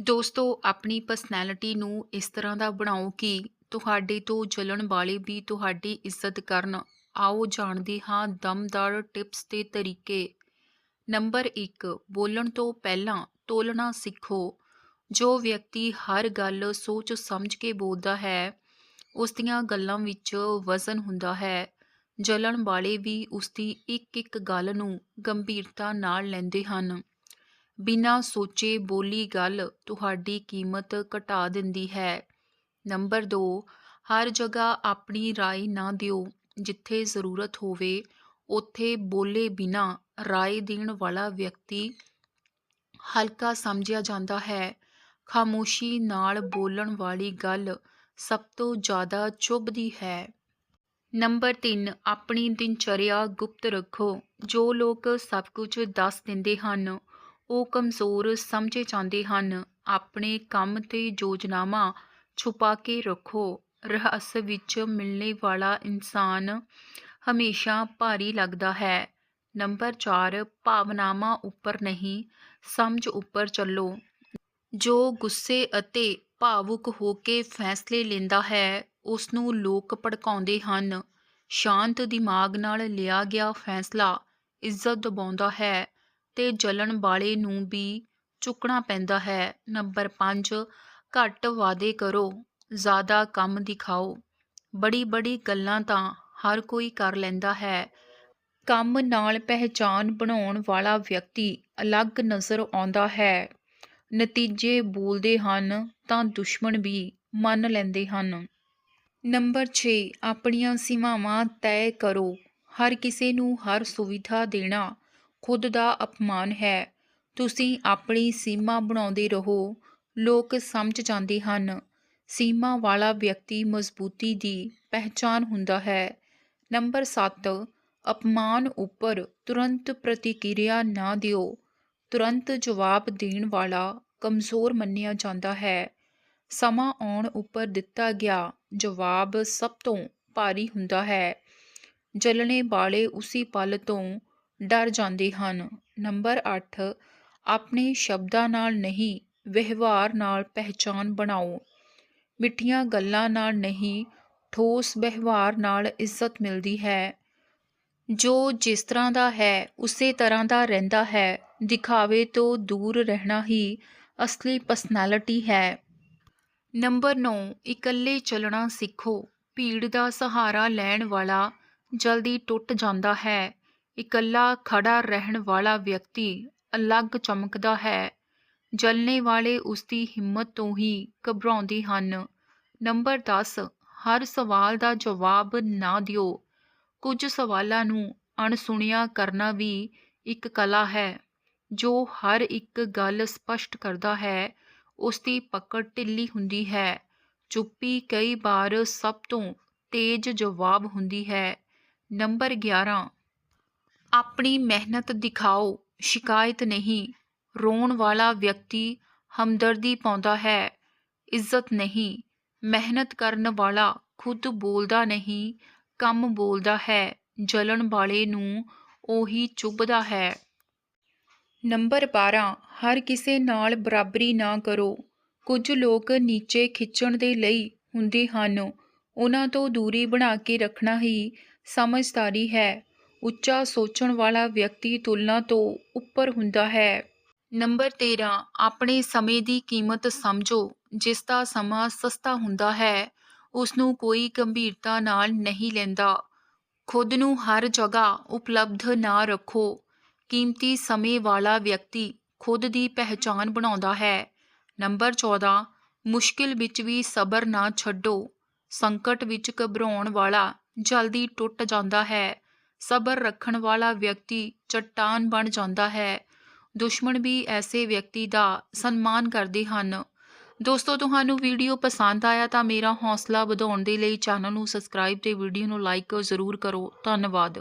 ਦੋਸਤੋ, ਆਪਣੀ ਪਰਸਨੈਲਿਟੀ ਨੂੰ ਇਸ ਤਰ੍ਹਾਂ ਦਾ ਬਣਾਓ ਕਿ ਤੁਹਾਡੇ ਤੋਂ ਜਲਣ ਵਾਲੇ ਵੀ ਤੁਹਾਡੀ ਇੱਜ਼ਤ ਕਰਨ। ਆਓ ਜਾਣਦੇ ਹਾਂ ਦਮਦਾਰ ਟਿਪਸ ਤੇ ਤਰੀਕੇ। ਨੰਬਰ 1 ਬੋਲਣ ਤੋਂ ਪਹਿਲਾਂ ਤੋਲਣਾ ਸਿੱਖੋ। ਜੋ ਵਿਅਕਤੀ ਹਰ ਗੱਲ ਸੋਚ ਸਮਝ ਕੇ ਬੋਲਦਾ ਹੈ, ਉਸ ਦੀਆਂ ਗੱਲਾਂ ਵਿੱਚ ਵਜ਼ਨ ਹੁੰਦਾ ਹੈ। ਜਲਣ ਵਾਲੇ ਵੀ ਉਸ ਦੀ ਇੱਕ ਇੱਕ ਗੱਲ ਨੂੰ ਗੰਭੀਰਤਾ ਨਾਲ ਲੈਂਦੇ ਹਨ। ਬਿਨਾਂ ਸੋਚੇ ਬੋਲੀ ਗੱਲ ਤੁਹਾਡੀ ਕੀਮਤ ਘਟਾ ਦਿੰਦੀ ਹੈ ਨੰਬਰ 2 ਹਰ ਜਗ੍ਹਾ ਆਪਣੀ رائے ਨਾ ਦਿਓ ਜਿੱਥੇ ਜ਼ਰੂਰਤ ਹੋਵੇ ਉੱਥੇ ਬੋਲੇ ਬਿਨਾਂ رائے ਦੇਣ ਵਾਲਾ ਵਿਅਕਤੀ ਹਲਕਾ ਸਮਝਿਆ ਜਾਂਦਾ ਹੈ ਖਾਮੋਸ਼ੀ ਨਾਲ ਬੋਲਣ ਵਾਲੀ ਗੱਲ ਸਭ ਤੋਂ ਜ਼ਿਆਦਾ ਚੁੱਭਦੀ ਹੈ ਨੰਬਰ 3 ਆਪਣੀ ਦਿਨਚਰਿਆ ਗੁਪਤ ਰੱਖੋ ਜੋ ਲੋਕ ਸਭ ਕੁਝ ਦੱਸ ਦਿੰਦੇ ਹਨ ਉਹ ਕਮਜ਼ੋਰ ਸਮਝੇ ਜਾਂਦੇ ਹਨ। ਆਪਣੇ ਕੰਮ ਤੇ ਯੋਜਨਾਵਾਂ ਛੁਪਾ ਕੇ ਰੱਖੋ। ਰਹੱਸ ਵਿੱਚ ਮਿਲਣੇ ਵਾਲਾ ਇਨਸਾਨ ਹਮੇਸ਼ਾ ਭਾਰੀ ਲੱਗਦਾ ਹੈ। ਨੰਬਰ 4 ਭਾਵਨਾਵਾਂ ਉੱਪਰ ਨਹੀਂ, ਸਮਝ ਉੱਪਰ ਚੱਲੋ। ਜੋ ਗੁੱਸੇ ਅਤੇ ਭਾਵੁਕ ਹੋ ਕੇ ਫੈਸਲੇ ਲੈਂਦਾ ਹੈ ਉਸ ਨੂੰ ਲੋਕ ਭੜਕਾਉਂਦੇ ਹਨ। ਸ਼ਾਂਤ ਦਿਮਾਗ ਨਾਲ ਲਿਆ ਗਿਆ ਫੈਸਲਾ ਇੱਜ਼ਤ ਦਬਾਉਂਦਾ ਹੈ। ਤੇ ਜਲਣ ਵਾਲੇ ਨੂੰ ਵੀ ਚੁੱਕਣਾ ਪੈਂਦਾ ਹੈ। ਨੰਬਰ 5 ਘੱਟ ਵਾਅਦੇ ਕਰੋ, ਜ਼ਿਆਦਾ ਕੰਮ ਦਿਖਾਓ। ਬੜੀ ਬੜੀ ਗੱਲਾਂ ਤਾਂ ਹਰ ਕੋਈ ਕਰ ਲੈਂਦਾ ਹੈ। ਕੰਮ ਨਾਲ ਪਹਿਚਾਨ ਬਣਾਉਣ ਵਾਲਾ ਵਿਅਕਤੀ ਅਲੱਗ ਨਜ਼ਰ ਆਉਂਦਾ ਹੈ। ਨਤੀਜੇ ਬੋਲਦੇ ਹਨ ਤਾਂ ਦੁਸ਼ਮਣ ਵੀ ਮੰਨ ਲੈਂਦੇ ਹਨ। ਨੰਬਰ 6 ਆਪਣੀਆਂ ਸੀਮਾਵਾਂ ਤੈਅ ਕਰੋ। ਹਰ ਕਿਸੇ ਨੂੰ ਹਰ ਸੁਵਿਧਾ ਦੇਣਾ ਖੁਦ ਦਾ ਅਪਮਾਨ ਹੈ। ਤੁਸੀਂ ਆਪਣੀ ਸੀਮਾ ਬਣਾਉਂਦੇ ਰਹੋ। ਲੋਕ ਸਮਝ ਜਾਂਦੇ ਹਨ। ਸੀਮਾ ਵਾਲਾ ਵਿਅਕਤੀ ਮਜ਼ਬੂਤੀ ਦੀ ਪਹਿਚਾਨ ਹੁੰਦਾ ਹੈ। ਨੰਬਰ 7 ਅਪਮਾਨ ਉੱਪਰ ਤੁਰੰਤ ਪ੍ਰਤੀਕਿਰਿਆ ਨਾ ਦਿਓ। ਤੁਰੰਤ ਜਵਾਬ ਦੇਣ ਵਾਲਾ ਕਮਜ਼ੋਰ ਮੰਨਿਆ ਜਾਂਦਾ ਹੈ। ਸਮਾਂ ਆਉਣ ਉੱਪਰ ਦਿੱਤਾ ਗਿਆ ਜਵਾਬ ਸਭ ਤੋਂ ਭਾਰੀ ਹੁੰਦਾ ਹੈ। ਜਲਣੇ ਵਾਲੇ ਉਸੇ ਪਲ ਤੋਂ ਡਰ ਜਾਂਦੇ ਹਨ। ਨੰਬਰ 8 ਆਪਣੇ ਸ਼ਬਦਾਂ ਨਾਲ ਨਹੀਂ, ਵਿਵਹਾਰ ਨਾਲ ਪਹਿਚਾਨ ਬਣਾਓ। ਮਿੱਠੀਆਂ ਗੱਲਾਂ ਨਾਲ ਨਹੀਂ, ਠੋਸ ਵਿਵਹਾਰ ਨਾਲ ਇੱਜ਼ਤ ਮਿਲਦੀ ਹੈ। ਜੋ ਜਿਸ ਤਰ੍ਹਾਂ ਦਾ ਹੈ, ਉਸੇ ਤਰ੍ਹਾਂ ਦਾ ਰਹਿੰਦਾ ਹੈ। ਦਿਖਾਵੇ ਤੋਂ ਦੂਰ ਰਹਿਣਾ ਹੀ ਅਸਲੀ ਪਰਸਨੈਲਿਟੀ ਹੈ। ਨੰਬਰ 9 ਇਕੱਲੇ ਚੱਲਣਾ ਸਿੱਖੋ। ਭੀੜ ਦਾ ਸਹਾਰਾ ਲੈਣ ਵਾਲਾ ਜਲਦੀ ਟੁੱਟ ਜਾਂਦਾ ਹੈ। ਇਕੱਲਾ ਖੜਾ ਰਹਿਣ ਵਾਲਾ ਵਿਅਕਤੀ ਅਲੱਗ ਚਮਕਦਾ ਹੈ। ਜਲਨੇ ਵਾਲੇ ਉਸ ਦੀ ਹਿੰਮਤ ਤੋਂ ਹੀ ਘਬਰਾਉਂਦੇ ਹਨ। ਨੰਬਰ 10 ਹਰ ਸਵਾਲ ਦਾ ਜਵਾਬ ਨਾ ਦਿਓ। ਕੁਝ ਸਵਾਲਾਂ ਨੂੰ ਅਣਸੁਣਿਆ ਕਰਨਾ ਵੀ ਇੱਕ ਕਲਾ ਹੈ। ਜੋ ਹਰ ਇੱਕ ਗੱਲ ਸਪਸ਼ਟ ਕਰਦਾ ਹੈ ਉਸ ਦੀ ਪਕੜ ਢਿੱਲੀ ਹੁੰਦੀ ਹੈ। ਚੁੱਪੀ ਕਈ ਵਾਰ ਸਭ ਤੋਂ ਤੇਜ਼ ਜਵਾਬ ਹੁੰਦੀ ਹੈ। ਨੰਬਰ 11 ਆਪਣੀ ਮਿਹਨਤ ਦਿਖਾਓ, ਸ਼ਿਕਾਇਤ ਨਹੀਂ। ਰੋਣ ਵਾਲਾ ਵਿਅਕਤੀ ਹਮਦਰਦੀ ਪਾਉਂਦਾ ਹੈ, ਇੱਜ਼ਤ ਨਹੀਂ। ਮਿਹਨਤ ਕਰਨ ਵਾਲਾ ਖੁਦ ਬੋਲਦਾ ਨਹੀਂ, ਕੰਮ ਬੋਲਦਾ ਹੈ, ਜਲਣ ਵਾਲੇ ਨੂੰ ਉਹੀ ਚੁੱਭਦਾ ਹੈ। ਨੰਬਰ 12 ਹਰ ਕਿਸੇ ਨਾਲ ਬਰਾਬਰੀ ਨਾ ਕਰੋ। ਕੁਝ ਲੋਕ ਨੀਚੇ ਖਿੱਚਣ ਦੇ ਲਈ ਹੁੰਦੇ ਹਨ। ਉਹਨਾਂ ਤੋਂ ਦੂਰੀ ਬਣਾ ਕੇ ਰੱਖਣਾ ਹੀ ਸਮਝਦਾਰੀ ਹੈ। ਉੱਚਾ ਸੋਚਣ ਵਾਲਾ ਵਿਅਕਤੀ ਤੁਲਨਾ ਤੋਂ ਉੱਪਰ ਹੁੰਦਾ ਹੈ। ਨੰਬਰ 13 ਆਪਣੇ ਸਮੇਂ ਦੀ ਕੀਮਤ ਸਮਝੋ, ਜਿਸ ਦਾ ਸਮਾਂ ਸਸਤਾ ਹੁੰਦਾ ਹੈ ਉਸ ਨੂੰ ਕੋਈ ਗੰਭੀਰਤਾ ਨਾਲ ਨਹੀਂ ਲੈਂਦਾ। ਖੁਦ ਨੂੰ ਹਰ ਜਗ੍ਹਾ ਉਪਲਬਧ ਨਾ ਰੱਖੋ। ਕੀਮਤੀ ਸਮੇਂ ਵਾਲਾ ਵਿਅਕਤੀ ਖੁਦ ਦੀ ਪਹਿਚਾਨ ਬਣਾਉਂਦਾ ਹੈ। ਨੰਬਰ 14 ਮੁਸ਼ਕਿਲ ਵਿੱਚ ਵੀ ਸਬਰ ਨਾ ਛੱਡੋ। ਸੰਕਟ ਵਿੱਚ ਘਬਰਾਉਣ ਵਾਲਾ ਜਲਦੀ ਟੁੱਟ ਜਾਂਦਾ ਹੈ। ਸਬਰ ਰੱਖਣ ਵਾਲਾ ਵਿਅਕਤੀ ਚਟਾਨ ਬਣ ਜਾਂਦਾ ਹੈ। ਦੁਸ਼ਮਣ ਵੀ ਐਸੇ ਵਿਅਕਤੀ ਦਾ ਸਨਮਾਨ ਕਰਦੇ ਹਨ। ਦੋਸਤੋ, ਤੁਹਾਨੂੰ ਵੀਡੀਓ ਪਸੰਦ ਆਇਆ ਤਾਂ ਮੇਰਾ ਹੌਸਲਾ ਵਧਾਉਣ ਦੇ ਲਈ ਚੈਨਲ ਨੂੰ ਸਬਸਕ੍ਰਾਈਬ ਤੇ ਵੀਡੀਓ ਨੂੰ ਲਾਈਕ ਜ਼ਰੂਰ ਕਰੋ। ਧੰਨਵਾਦ।